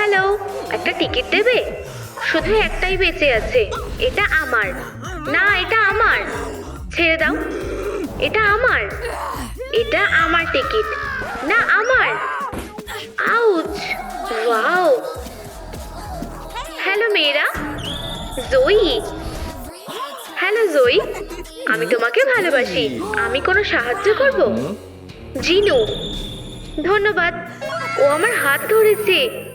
Hello, একটা ticket দেবে? শুধু একটাই বেঁচে আছে, এটা আমার। না, এটা আমার। ছেড়ে দাও। এটা আমার। এটা আমার টিকিট। না, আমার। Ouch, wow. হ্যালো, মেয়েরা। জয়ী হ্যালো জয়ী আমি তোমাকে ভালোবাসি। আমি কোনো সাহায্য করব? জিনু। ধন্যবাদ। ও আমার হাত ধরেছে।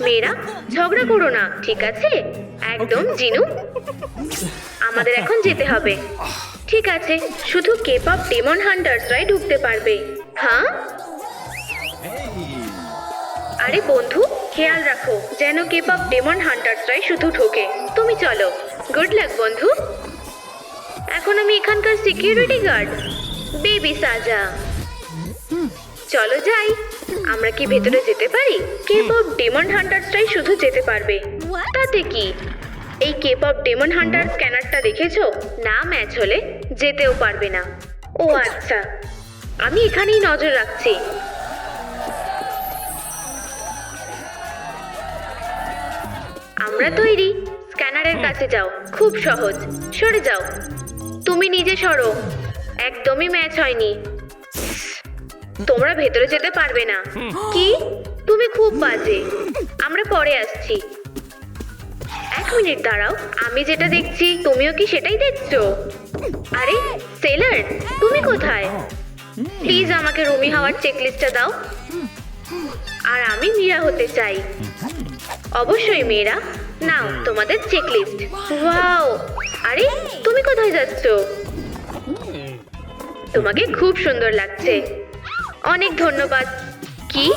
মেয়েরা ঝগড়া করো না ঠিক আছে? একদম জিনু। আমাদের এখন যেতে হবে। ঠিক আছে শুধু কেপ অফ ডেমন হান্টার্সরাই ঢুকতে পারবে। হ্যাঁ? আরে বন্ধু খেয়াল রাখো যেন কেপ অফ ডেমন হান্টার্সরাই শুধু ঢোকে। তুমি চলো। গুড লাক বন্ধু। এখন আমি এখানকার সিকিউরিটি গার্ড বেবি সাজা চলো যাই। আমরা কি ভেতরে যেতে পারি? কেপ অফ ডেমন হান্টার্সটাই শুধু যেতে পারবে। তাতে কি? এই কেপ অফ ডেমন হান্টার স্ক্যানারটা দেখেছ? না ম্যাচ হলে যেতেও পারবে না। ও আচ্ছা আমি এখানেই নজর রাখছি। আমরা তৈরি। স্ক্যানারের কাছে যাও। খুব সহজ। সরে যাও। তুমি নিজে সরো। একদমই ম্যাচ হয়নি। তোমরা ভেতরে যেতে পারবে না। কি? তুমি খুব বাজে। আমরা পরে আসছি। এক মিনিট দাঁড়াও আমি যেটা দেখছি তুমিও কি সেটাই দেখছ? আরে সেলার তুমি কোথায়? প্লিজ আমাকে রুমি হওয়ার চেকলিস্টটা দাও। আর আমি মীরা হতে চাই। অবশ্যই মেয়েরা। নাও তোমাদের চেকলিস্ট ওয়াও আরে তুমি কোথায় যাচ্ছ? তোমাকে খুব সুন্দর লাগছে। অনেক ধন্যবাদ। কি?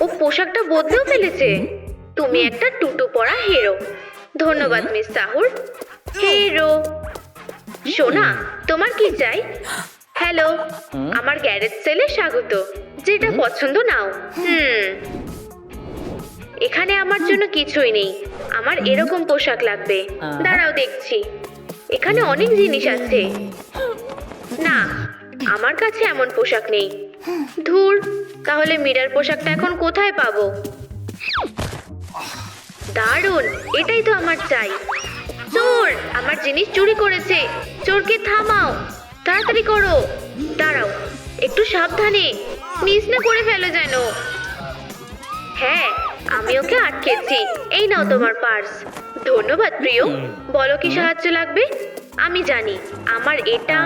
ও পোশাকটা বদলেও ফেলেছে? তুমি একটা টুটু পরা হিরো। ধন্যবাদ মিস সাহুর। হিরো। সোনা তোমার কি চাই? হ্যালো আমার গ্যারেজ সেলে স্বাগত। যেটা পছন্দ নাও। হুম। এখানে আমার জন্য কিছুই নেই। আমার এরকম পোশাক লাগবে। দাঁড়াও দেখছি। এখানে অনেক জিনিস আছে। না আমার কাছে এমন পোশাক নেই। ধুর তাহলে মীরার পোশাকটা এখন কোথায় পাবো? দারুণ এটাই তো আমার চাই। চোর আমার জিনিস চুরি করেছে। চোরকে থামাও তাড়াতাড়ি করো। দাঁড়াও একটু সাবধানে মিস না করে ফেলো যেন। হ্যাঁ আমি ওকে আটকেছি। এই নাও তোমার পার্স। ধন্যবাদ প্রিয়। বলো কি সাহায্য লাগবে? আমি জানি আমার এটা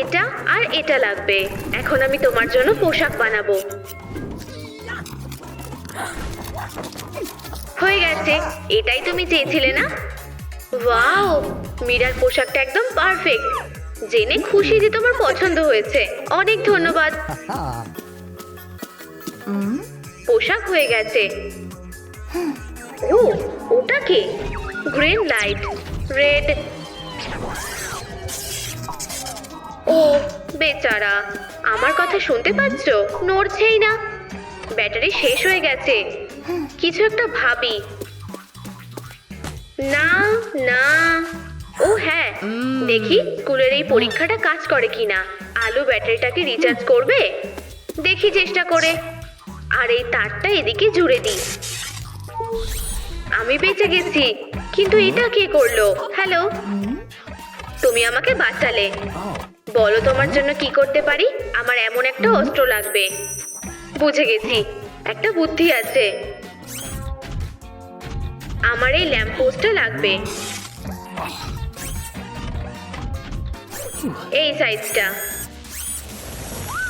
এটা আর এটা লাগবে। এখন আমি তোমার জন্য পোশাক বানাবো। হয়ে গেছে এটাই তুমি চেয়েছিলে না? ওয়াও মীরার পোশাকটা একদম পারফেক্ট। জেনে খুশি যে তোমার পছন্দ হয়েছে। অনেক ধন্যবাদ। পোশাক হয়ে গেছে। ও ওটা কি? Green light. রেড। ও বেচারা, আমার কথা শুনতে পাচ্ছ? নড়ছেই না। ব্যাটারি শেষ হয়ে গেছে। কিছু একটা ভাবি। না না। ও হ্যাঁ দেখি স্কুলের এই পরীক্ষাটা কাজ করে কিনা। আলু ব্যাটারিটাকে রিচার্জ করবে? দেখি চেষ্টা করে। আর এই তারটা এদিকে জুড়ে দিই। আমি বেঁচে গেছি, কিন্তু এটা কে করল? হ্যালো তুমি আমাকে বাঁচালে। বলো তোমার জন্য কি করতে পারি? আমার এমন একটা অস্ত্র লাগবে। বুঝে গেছি। একটা বুদ্ধি আছে। আমার এই ল্যাম্প পোস্টটা লাগবে। এই সাইজটা।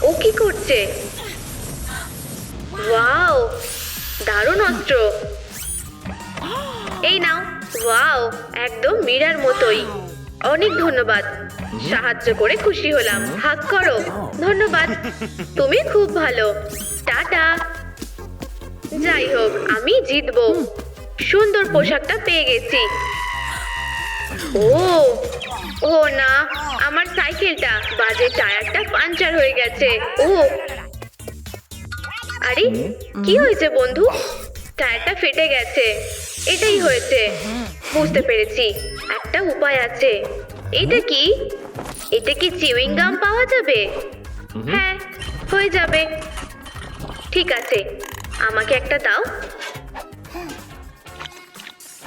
ও কি করছে? ওয়াও, দারুণ অস্ত্র। এই নাও। ওয়াও, একদম মীরার মতোই। অনেক ধন্যবাদ। সাহায্য করে খুশি হলাম। হাক করো। ধন্যবাদ। তুমি খুব ভালো। টাটা। যাই হোক, আমি জিতবো। সুন্দর পোশাকটা পেয়ে গেছি। ও ও না, আমার সাইকেলটা। বাজে টায়ারটা পাঞ্চার হয়ে গেছে। ও। আরে, কি হয়েছে বন্ধু? টায়ারটা ফেটে গেছে। এটাই হয়েছে। বুঝতে পেরেছি। একটা উপায় আছে। এটা কি? এটা কি চিউইং গাম পাওয়া যাবে? হ্যাঁ হয়ে যাবে। ঠিক আছে। আমাকে একটা দাও।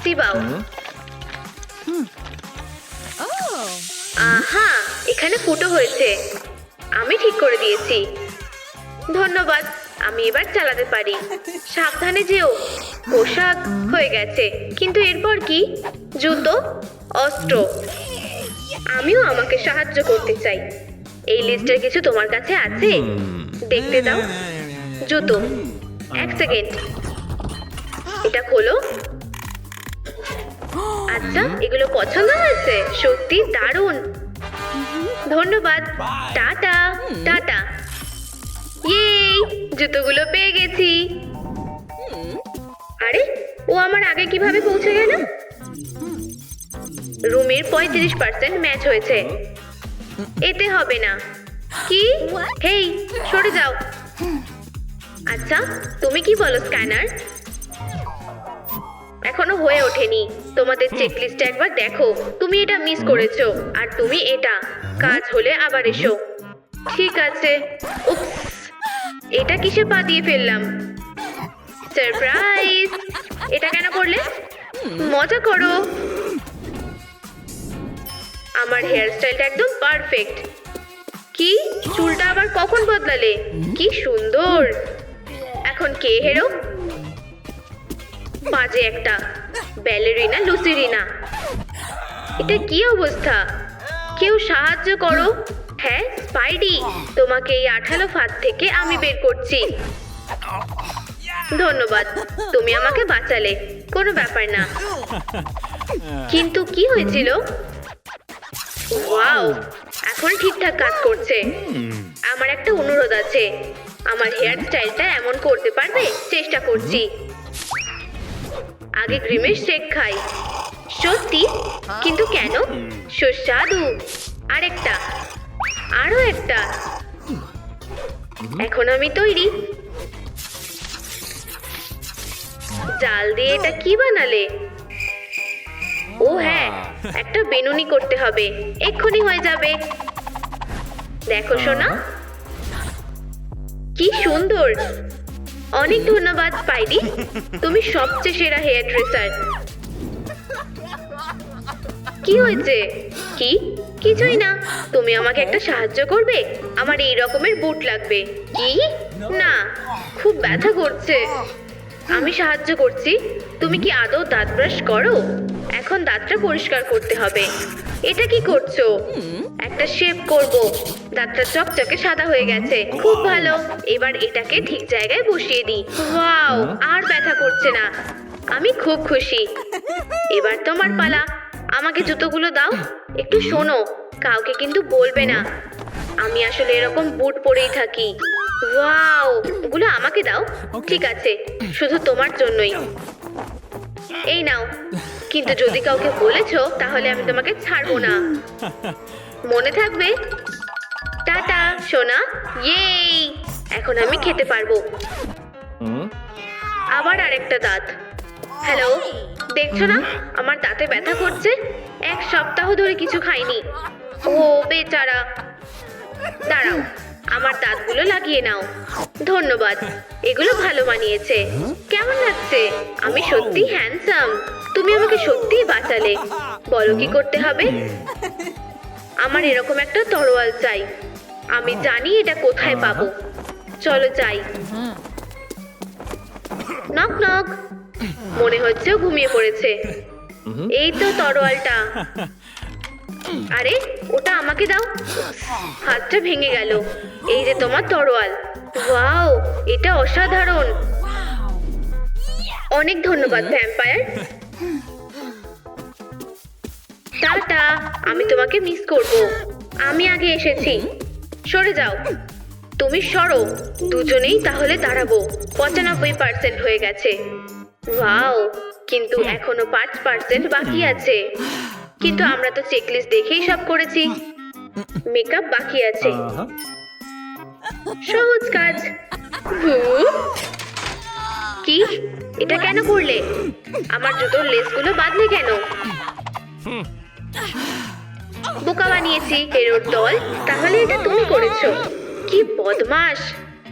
চিবাও আহা এখানে ফুটো হয়েছে। আমি ঠিক করে দিয়েছি। ধন্যবাদ। আমি এবার চালাতে পারি। সাবধানে যেও পোশাক হয়ে গেছে। কিন্তু এরপর কি? জুতো অস্ত্র। আমিও আমাকে সাহায্য করতে চাই। এই লিস্টের কিছু তোমার কাছে আছে? দেখতে দাও। জুতো এক সেকেন্ড। এটা খোলো। আচ্ছা এগুলো পছন্দ হয়েছে? সত্যি দারুণ। ধন্যবাদ। টাটা টাটা। ইয়েই জুতোগুলো পেয়ে গেছি। আরে, ও আমার আগে কীভাবে পৌঁছে গেল? রুমের পঁয়ত্রিশ পার্সেন্ট ম্যাচ হয়েছে। এতে হবে না। কি? হেই, সরে যাও। আচ্ছা তুমি কি বলো, স্ক্যানার? এখনও হয়ে ওঠেনি। তোমাদের চেক একবার দেখো। তুমি এটা মিস করেছ, আর তুমি এটা। কাজ হলে আবার এসো। ঠিক আছে। উপস এটা কিসে পা দিয়ে ফেললাম? সারপ্রাইজ এটা কেন করলে? মজা করো। আমার হেয়ার স্টাইলটা একদম পারফেক্ট কি? চুলটা আবার কখন বদলালে? কি সুন্দর! এখন কে হেরো বাজে একটা ব্যালেরিনা লুসিরিনা এটা কি অবস্থা? কেউ সাহায্য করো? হ্যাঁ স্পাইডি, তোমাকে এই আঠালো ফাঁদ থেকে আমি বের করছি। ধন্যবাদ, তুমি আমাকে বাঁচালে, কোনো ব্যাপার না। কিন্তু কি হয়েছিল? ওয়াও, এখন ঠিকঠাক কাজ করছে। আমার একটা অনুরোধ আছে, আমার হেয়ার স্টাইলটা এমন করতে পারবে? চেষ্টা করছি। আগে ক্রিমের শেক খাই। সত্যি? কিন্তু কেন? সুস্বাদু। আরেকটা। আরও একটা। এখন আমি তৈরি। জাল দিয়ে এটা কি বানালে? ও হ্যাঁ একটা বেনুনি করতে হবে। এক্ষুনি হয়ে যাবে। দেখো সোনা। কি সুন্দর। অনেক ধন্যবাদ স্পাইডি। তুমি সবচেয়ে সেরা হেয়ার ড্রেসার। কি হয়েছে? কি? কিছুই না। তুমি আমাকে একটা সাহায্য করবে? আমার এই রকমের বুট লাগবে। কি? না। খুব ব্যথা করছে। আমি সাহায্য করছি। তুমি কি আদৌ দাঁত ব্রাশ করো? এখন দাঁতটা পরিষ্কার করতে হবে। এটা কি করছ? একটা শেপ করব। দাঁতটা চকচকে সাদা হয়ে গেছে। খুব ভালো। এবার এটাকে ঠিক জায়গায় বসিয়ে দিই। ওয়াও! আর ব্যথা করছে না। আমি খুব খুশি। এবার তোমার পালা। আমাকে জুতোগুলো দাও। একটু শোনো কাউকে কিন্তু বলবে না। আমি আসলে এরকম বুট পরেই থাকি। ওয়াও ওগুলো আমাকে দাও। ঠিক আছে শুধু তোমার জন্যই। এই নাও। কিন্তু যদি কাউকে বলেছ তাহলে আমি তোমাকে ছাড়বো না। মনে থাকবে? টাটা সোনা। ইয়েই এখন আমি খেতে পারব। আবার আরেকটা দাঁত। হ্যালো দেখছ না? আমার দাঁতে ব্যথা করছে। এক সপ্তাহ ধরে কিছু খাইনি। ও বেচারা। দাঁড়াও আমার দাঁতগুলো লাগিয়ে নাও। ধন্যবাদ এগুলো ভালো মানিয়েছে। কেমন লাগছে? আমি সত্যি হ্যান্ডসাম তুমি আমাকে সত্যিই বাঁচালে। বলো কি করতে হবে? আমার এরকম একটা তরোয়াল চাই। আমি জানি এটা কোথায় পাবো। চলো যাই। নক নক মনে হচ্ছে ঘুমিয়ে পড়েছে। এই তো তরোয়ালটা। আরে ওটা আমাকে দাও। হাতটা ভেঙে গেল। এই যে তোমার তরোয়াল। ওয়াও এটা অসাধারণ। অনেক ধন্যবাদ ভ্যাম্পায়ার। টাটা আমি তোমাকে মিস করব। আমি আগে এসেছি। সরে যাও। তুমি সরো। দুজনেই তাহলে দাঁড়াবো। পঁচানব্বই পার্সেন্ট হয়ে গেছে। ওয়াও কিন্তু এখনও পাঁচ পার্সেন্ট বাকি আছে। কিন্তু আমরা তো চেকলিস্ট দেখেই সব করেছি। মেকআপ বাকি আছে। সহজ কাজ। কি? এটা কেন করলে? আমার জুতোর লেসগুলো বাঁধলে কেন? বোকা বানিয়েছি হেরোর দল। তাহলে এটা তুমি করেছ। কি বদমাস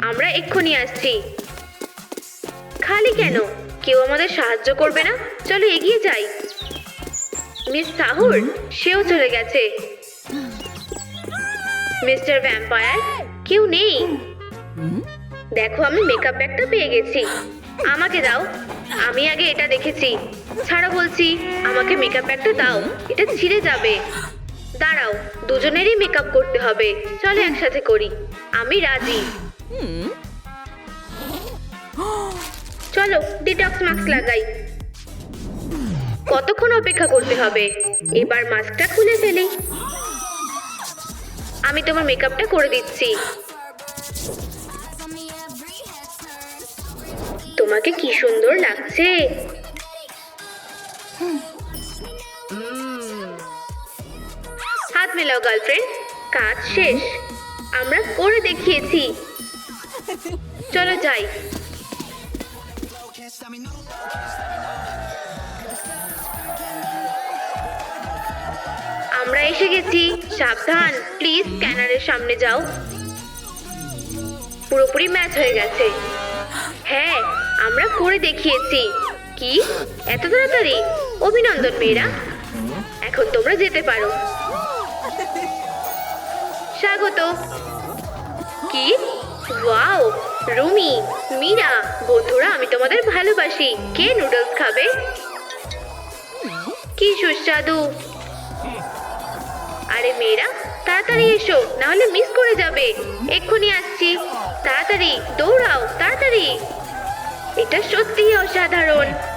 আমরা এক্ষুনি আসছি। খালি কেন? কেউ আমাদের সাহায্য করবে না? চলো এগিয়ে যাই। মিস সাহুর, সেও চলে গেছে। মিস্টার ভ্যাম্পায়ার, কেউ নেই। দেখো, আমি মেকআপ ব্যাগটা পেয়ে গেছি। আমাকে দাও। আমি আগে এটা দেখেছি। ছাড়া বলছি, আমাকে মেকআপ ব্যাগটা দাও। এটা ছিঁড়ে যাবে। দাঁড়াও, দুজনেরই মেকআপ করতে হবে। চলো একসাথে করি। আমি রাজি। চলো ডিটক্স মাস্ক লাগাই। কতক্ষণ অপেক্ষা করতে হবে? এবার মাস্কটা খুলে ফেলি। আমি তোমার মেকআপটা করে দিচ্ছি। তোমাকে কি সুন্দর লাগছে? হাত মেলাও গার্লফ্রেন্ড কাজ শেষ। আমরা করে দেখিয়েছি। চলো যাই। আমরা এসে গেছি। সাবধান প্লিজ স্ক্যানারের সামনে যাও। পুরোপুরি ম্যাচ হয়ে গেছে। হ্যাঁ আমরা করে দেখিয়েছি। কি? এত তাড়াতাড়ি? অভিনন্দন, মেয়েরা। এখন তোমরা যেতে পারো। স্বাগত। কি? ওয়াও, রুমি, মীরা, বন্ধুরা, আমি তোমাদের ভালোবাসি। কে নুডলস খাবে? কি সুস্বাদু। আরে মেয়েরা, তাড়াতাড়ি এসো, নাহলে মিস করে যাবে। এক্ষুনি আসছি। তাড়াতাড়ি, দৌড়াও, তাড়াতাড়ি। এটা সত্যিই অসাধারণ।